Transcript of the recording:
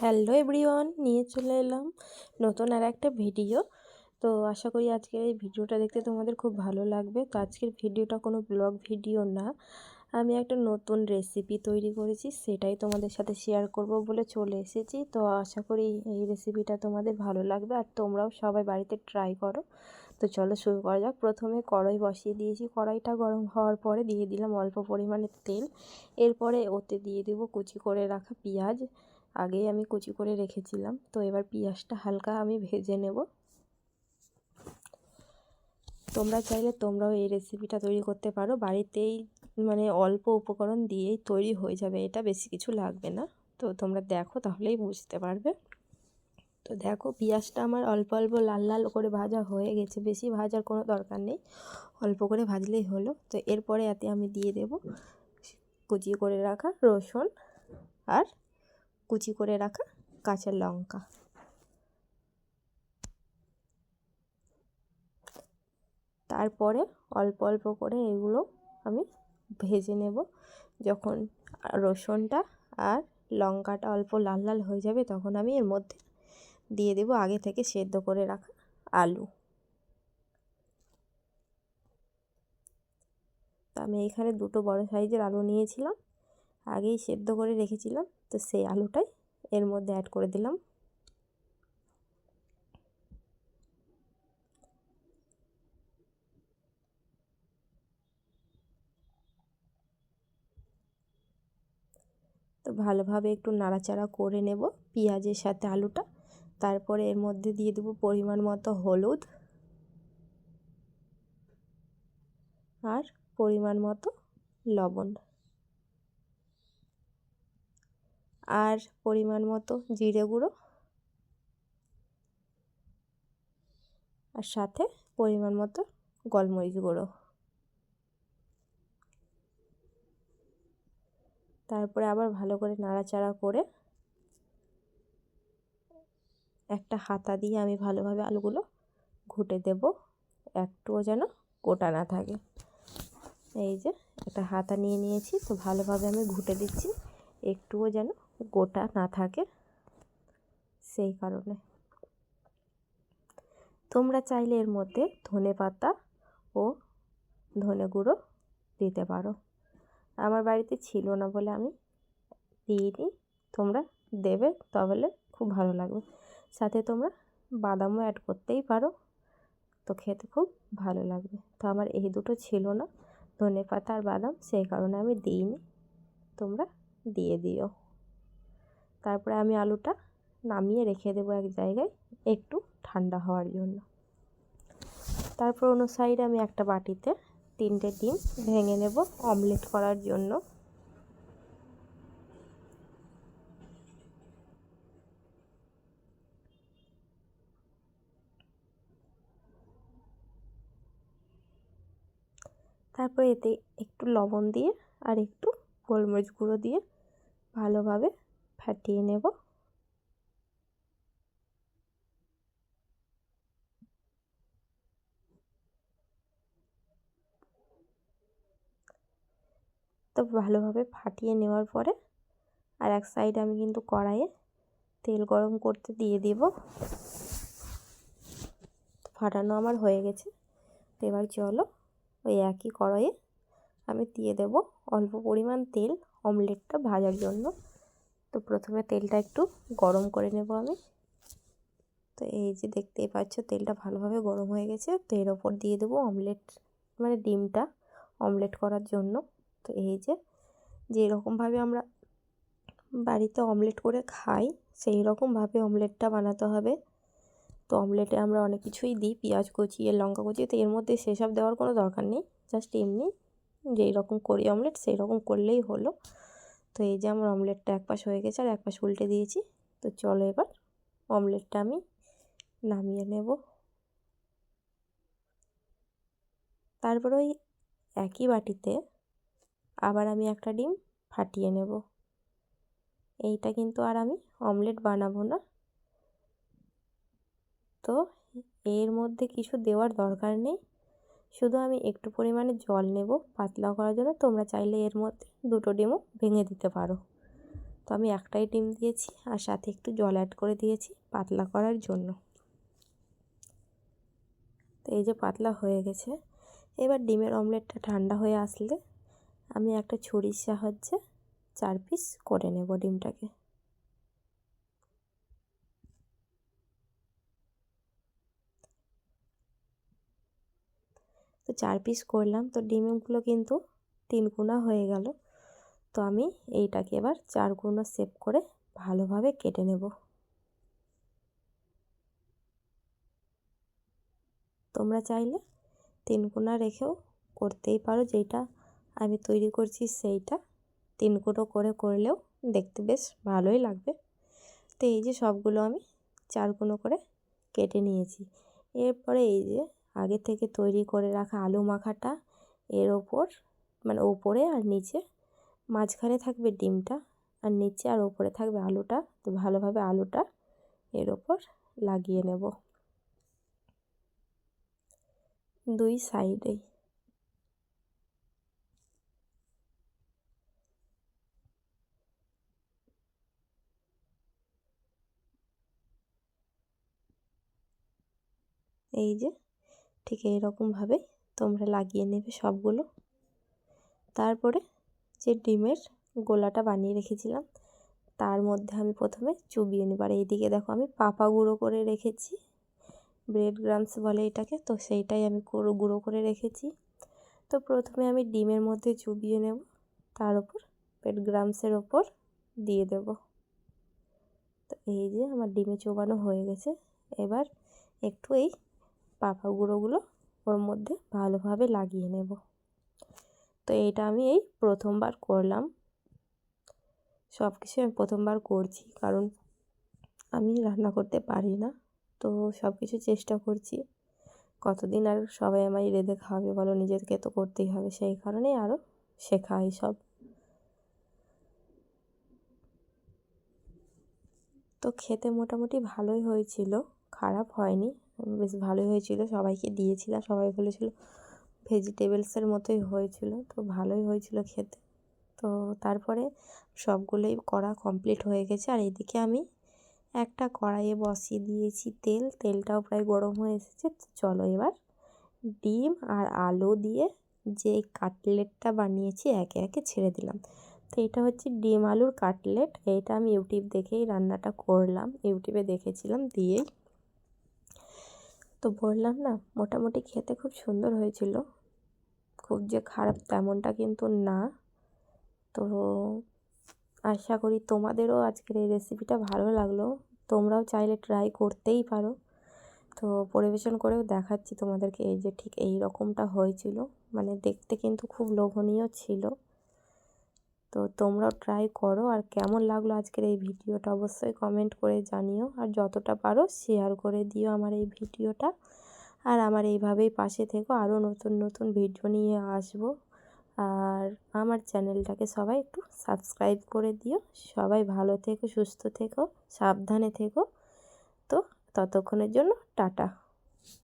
Hello everyone নিয়ে চলে এলাম নতুন আর একটা ভিডিও তো আশা করি আজকের এই ভিডিওটা দেখতে তোমাদের খুব ভালো লাগবে। তো আজকের ভিডিওটা কোনো ব্লগ ভিডিও না। আমি একটা নতুন রেসিপি তৈরি করেছি, সেটাই তোমাদের সাথে শেয়ার করব বলে চলে এসেছি। তো আশা করি এই রেসিপিটা তোমাদের ভালো লাগবে আর তোমরাও সবাই বাড়িতে ট্রাই করো। তো চলো শুরু করা যাক। প্রথমে কড়াই বসিয়ে দিয়েছি। কড়াইটা গরম হওয়ার পরে দিয়ে দিলাম অল্প পরিমাণে তেল। এরপরে ওতে দিয়ে দেবো কুচি করে রাখা পেঁয়াজ। আগেই আমি কুচি করে রেখেছিলাম। তো এবার পেঁয়াজটা হালকা আমি ভেজে নেব। তোমরা চাইলে তোমরাও এই রেসিপিটা তৈরি করতে পারো। বাড়িতেই মানে অল্প উপকরণ দিয়েই তৈরি হয়ে যাবে। এটা বেশি কিছু লাগবে না। তো তোমরা দেখো, তাহলেই বুঝতে পারবে। তো দেখো, পেঁয়াজটা আমার অল্প অল্প লাল লাল করে ভাজা হয়ে গেছে। বেশি ভাজার কোনো দরকার নেই। অল্প করে ভাজলেই হলো। তো এরপরে এতে আমি দিয়ে দেব কুচিয়ে করে রাখা রসুন আর কুচি করে রাখা কাঁচা লঙ্কা। তারপরে অল্প অল্প করে এগুলো আমি ভেজে নেব। যখন রসুনটা আর লঙ্কাটা অল্প লাল লাল হয়ে যাবে, তখন আমি এর মধ্যে দিয়ে দেব আগে থেকে সেদ্ধ করে রাখা আলু। আমি এখানে দুটো বড় সাইজের আলু নিয়েছিলাম, আগেই সেদ্ধ করে রেখেছিলাম। তো সেই আলুটাই এর মধ্যে অ্যাড করে দিলাম। তো ভালোভাবে একটু নাড়াচাড়া করে নেব পেঁয়াজের সাথে আলুটা। তারপরে এর মধ্যে দিয়ে দেবো পরিমাণ মতো হলুদ। আর পরিমাণ মতো লবণ। আর পরিমাণ মতো জিরে গুঁড়ো। আর সাথে পরিমাণ মতো গোলমরিচ গুঁড়ো। তারপরে আবার ভালো করে নাড়াচাড়া করে একটা হাতা দিয়ে আমি ভালোভাবে আলুগুলো ঘুটে দেব, একটুও যেন গোটা না থাকে। এই যে একটা হাতা নিয়ে নিয়েছি, তো ভালোভাবে আমি ঘুটে দিচ্ছি, একটুও যেন গোটা না থাকে, সেই কারণে। তোমরা চাইলে এর মধ্যে ধনে পাতা ও ধনে গুঁড়ো দিতে পারো। আমার বাড়িতে ছিল না বলে আমি দিইনি। তোমরা দেবে, তাহলে খুব ভালো লাগবে। সাথে তোমরা বাদামও অ্যাড করতেই পারো, তো খেতে খুব ভালো লাগবে। তো আমার এই দুটো ছিল না, ধনে পাতা আর বাদাম, সেই কারণে আমি দিইনি। তোমরা দিয়ে দিও। তারপরে আমি আলুটা নামিয়ে রেখে দেবো এক জায়গায় একটু ঠান্ডা হওয়ার জন্য। তারপর অন্য সাইডে আমি একটা বাটিতে তিনটে ডিম ভেঙে নেব অমলেট করার জন্য। তারপরে এতে একটু লবণ দিয়ে আর একটু গোলমরিচ গুঁড়ো দিয়ে ভালোভাবে ফাটিয়ে নেব। তো ভালোভাবে ফাটিয়ে নেওয়ার পরে আর এক সাইডে আমি কিন্তু কড়াইয়ে তেল গরম করতে দিয়ে দেব। ফাটানো আমার হয়ে গেছে। তো এবার চলো ওই একই কড়াইয়ে আমি দিয়ে দেব অল্প পরিমাণ তেল অমলেটটা ভাজার জন্য। তো প্রথমে তেলটা একটু গরম করে নেব আমি। তো এই যে দেখতেই পাচ্ছ, তেলটা ভালোভাবে গরম হয়ে গেছে। তো এর ওপর দিয়ে দেবো অমলেট মানে ডিমটা অমলেট করার জন্য। তো এই যে যেরকমভাবে আমরা বাড়িতে অমলেট করে খাই, সেই রকমভাবে অমলেটটা বানাতে হবে। তো অমলেটে আমরা অনেক কিছুই দিই, পেঁয়াজ কুচিয়ে লঙ্কা কুচিয়ে তো এর মধ্যে সেসব দেওয়ার কোনো দরকার নেই। জাস্ট এমনি যেই রকম করি অমলেট, সেই রকম করলেই হলো। তো এই যে আমার অমলেটটা এক পাশ হয়ে গেছে আর এক পাশ উল্টে দিয়েছি। তো চলো এবার অমলেটটা আমি নামিয়ে নেব। তারপর ওই একই বাটিতে আবার আমি একটা ডিম ফাটিয়ে নেব। এইটা কিন্তু আর আমি অমলেট বানাবো না। তো এর মধ্যে কিছু দেওয়ার দরকার নেই। শুধু আমি একটু পরিমাণে জল নেব পাতলা করার জন্য। তোমরা চাইলে এর মধ্যে দুটো ডিমও ভেঙে দিতে পারো। তো আমি একটাই ডিম দিয়েছি আর সাথে একটু জল অ্যাড করে দিয়েছি পাতলা করার জন্য। তো এই যে পাতলা হয়ে গেছে। এবার ডিমের অমলেটটা ঠান্ডা হয়ে আসলে আমি একটা ছুরির সাহায্যে চার পিস করে নেব ডিমটাকে। তো চার পিস করলাম। তো ডিমগুলো কিন্তু তিন গুণা হয়ে গেল। তো আমি এইটাকে এবার চার গুণা সেভ করে ভালোভাবে কেটে নেব। তোমরা চাইলে তিন গুণা রেখেও করতেই পারো। যেটা আমি তৈরি করছি সেইটা তিন কুটো করে করলেও দেখতে বেশ ভালোই লাগবে। তো এই যে সবগুলো আমি চার কুনো করে কেটে নিয়েছি। এরপরে এই যে আগে থেকে তৈরি করে রাখা আলু মাখাটা এর ওপর মানে ওপরে আর নিচে। মাঝখানে থাকবে ডিমটা আর নিচে আর ওপরে থাকবে আলুটা। তো ভালোভাবে আলুটা এর ওপর লাগিয়ে নেব। দুই সাইডেই এই যে ঠিক এইরকমভাবে তোমরা লাগিয়ে নেবে সবগুলো। তারপরে যে ডিমের গোলাটা বানিয়ে রেখেছিলাম, তার মধ্যে আমি প্রথমে চুবিয়ে নেব। আর এইদিকে দেখো আমি পাপা গুঁড়ো করে রেখেছি, ব্রেড গ্রামস বলে এটাকে, তো সেইটাই আমি গুঁড়ো গুঁড়ো করে রেখেছি। তো প্রথমে আমি ডিমের মধ্যে চুবিয়ে নেব, তার উপর ব্রেড গ্রামসের ওপর দিয়ে দেব। তো এই যে আমার ডিমে চোবানো হয়ে গেছে, এবার একটু এই পাপা গুঁড়োগুলো ওর মধ্যে ভালোভাবে লাগিয়ে নেব। তো এইটা আমি এই প্রথমবার করলাম। সব কিছু আমি প্রথমবার করছি কারণ আমি রান্না করতে পারি না। তো সব কিছু চেষ্টা করছি। কতদিন আর সবাই আমায় রেঁধে খাওয়াবে বলো নিজেকে তো করতেই হবে। সেই কারণেই আরও শেখা এইসব তো খেতে মোটামুটি ভালোই হয়েছিল, খারাপ হয়নি। বেশ ভালোই হয়েছিল। সবাইকে দিয়েছিলাম সবাই বলেছিল ভেজিটেবলসের মতোই হয়েছিল, তো ভালোই হয়েছিল খেতে। তো তারপরে সবগুলোই করা কমপ্লিট হয়ে গেছে, আর এদিকে আমি একটা কড়াইয়ে বসিয়ে দিয়েছি তেল। তেলটাও প্রায় গরম হয়ে এসেছে। চলো এবার ডিম আর আলু দিয়ে যে কাটলেটটা বানিয়েছি একে একে ছেড়ে দিলাম। তো এটা হচ্ছে ডিম আলুর কাটলেট। এইটা আমি ইউটিউব দেখেই রান্নাটা করলাম। ইউটিউবে দেখেছিলাম দিয়েই। তো বললাম না, মোটামুটি খেতে খুব সুন্দর হয়েছিল। খুব যে খারাপ তেমনটা কিন্তু না। তো আশা করি তোমাদেরও আজকের এই রেসিপিটা ভালো লাগল। তোমরাও চাইলে ট্রাই করতেই পারো। তো পরিবেশন করেও দেখাচ্ছি তোমাদেরকে এই যে ঠিক এই রকমটা হয়েছিল। মানে দেখতে কিন্তু খুব লোভনীয় ছিল। তো তোমরাও ট্রাই করো আর কেমন লাগল আজকের এই ভিডিওটা অবশ্যই কমেন্ট করে জানিও আর যতটা পারো শেয়ার করে দিও আমার এই ভিডিওটা। আর আমার এইভাবেই পাশে থেকো, আরও নতুন নতুন ভিডিও নিয়ে আসব। আর আমার চ্যানেলটাকে সবাই একটু সাবস্ক্রাইব করে দিও। সবাই ভালো থেকো, সুস্থ থেকো, সাবধানে থেকো। তো ততক্ষণের জন্য টাটা।